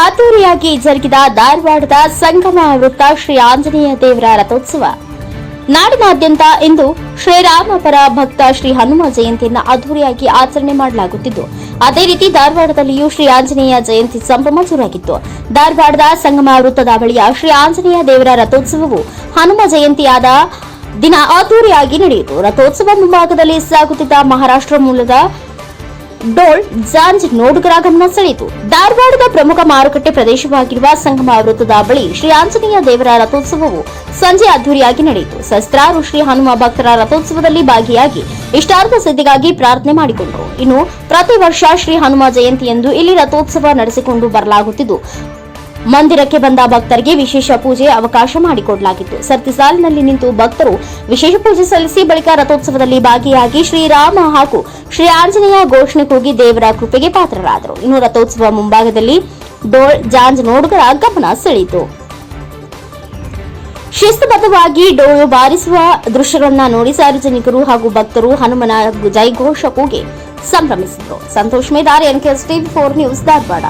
ಅದ್ದೂರಿಯಾಗಿ ಜರುಗಿದ ಧಾರವಾಡದ ಸಂಗಮ ವೃತ್ತ ಶ್ರೀ ಆಂಜನೇಯ ದೇವರ ರಥೋತ್ಸವ. ನಾಡಿನಾದ್ಯಂತ ಇಂದು ಶ್ರೀರಾಮಪರ ಭಕ್ತ ಶ್ರೀ ಹನುಮ ಜಯಂತಿಯನ್ನು ಅದ್ದೂರಿಯಾಗಿ ಆಚರಣೆ ಮಾಡಲಾಗುತ್ತಿದ್ದು, ಅದೇ ರೀತಿ ಧಾರವಾಡದಲ್ಲಿಯೂ ಶ್ರೀ ಆಂಜನೇಯ ಜಯಂತಿ ಸಂಭ್ರಮ ಜೋರಾಗಿತ್ತು ಧಾರವಾಡದ ಸಂಗಮ ವೃತ್ತದ ಬಳಿಯ ಶ್ರೀ ಆಂಜನೇಯ ದೇವರ ರಥೋತ್ಸವವು ಹನುಮ ಜಯಂತಿಯಾದ ದಿನ ಅದ್ದೂರಿಯಾಗಿ ನಡೆಯಿತು. ರಥೋತ್ಸವ ಮುಂಭಾಗದಲ್ಲಿ ಸಾಗುತ್ತಿದ್ದ ಮಹಾರಾಷ್ಟ್ರ ಮೂಲದ ಡೋಲ್ ಜಾಂಜ್ ನೋಡುಗರ ಗಮನ ಸೆಳೆಯಿತು. ಧಾರವಾಡದ ಪ್ರಮುಖ ಮಾರುಕಟ್ಟೆ ಪ್ರದೇಶವಾಗಿರುವ ಸಂಗಮ ವೃತ್ತದ ಬಳಿ ಶ್ರೀ ಆಂಜನೇಯ ದೇವರ ರಥೋತ್ಸವವು ಸಂಜೆ ಅದ್ದೂರಿಯಾಗಿ ನಡೆಯಿತು. ಸಹಸ್ರಾರು ಶ್ರೀ ಹನುಮ ಭಕ್ತರ ರಥೋತ್ಸವದಲ್ಲಿ ಭಾಗಿಯಾಗಿ ಇಷ್ಟಾರ್ಥ ಸಿದ್ದಿಗಾಗಿ ಪ್ರಾರ್ಥನೆ ಮಾಡಿಕೊಂಡರು. ಇನ್ನು ಪ್ರತಿ ವರ್ಷ ಶ್ರೀ ಹನುಮ ಜಯಂತಿಯಂದು ಇಲ್ಲಿ ರಥೋತ್ಸವ ನಡೆಸಿಕೊಂಡು ಬರಲಾಗುತ್ತಿದ್ದು ಮಂದಿರಕ್ಕೆ ಬಂದ ಭಕ್ತರಿಗೆ ವಿಶೇಷ ಪೂಜೆ ಅವಕಾಶ ಮಾಡಿಕೊಡಲಾಗಿತ್ತು. ಸರ್ತಿ ಸಾಲಿನಲ್ಲಿ ನಿಂತು ಭಕ್ತರು ವಿಶೇಷ ಪೂಜೆ ಸಲ್ಲಿಸಿ ಬಳಿಕ ರಥೋತ್ಸವದಲ್ಲಿ ಭಾಗಿಯಾಗಿ ಶ್ರೀರಾಮ ಹಾಗೂ ಶ್ರೀ ಆಂಜನೇಯ ಘೋಷಣೆ ಕೂಗಿ ದೇವರ ಕೃಪೆಗೆ ಪಾತ್ರರಾದರು. ಇನ್ನು ರಥೋತ್ಸವ ಮುಂಭಾಗದಲ್ಲಿ ಡೋಳ್ ಜಾಂಜ್ ನೋಡುಗರ ಗಮನ ಸೆಳೆಯಿತು. ಶಿಸ್ತುಬದ್ಧವಾಗಿ ಡೋಳು ಬಾರಿಸುವ ದೃಶ್ಯಗಳನ್ನ ನೋಡಿ ಸಾರ್ವಜನಿಕರು ಹಾಗೂ ಭಕ್ತರು ಹನುಮನ ಜೈಘೋಷ ಕೂಗಿ ಸಂಭ್ರಮಿಸಿದರು. Santosh Medar NKS TV four news Dharwad.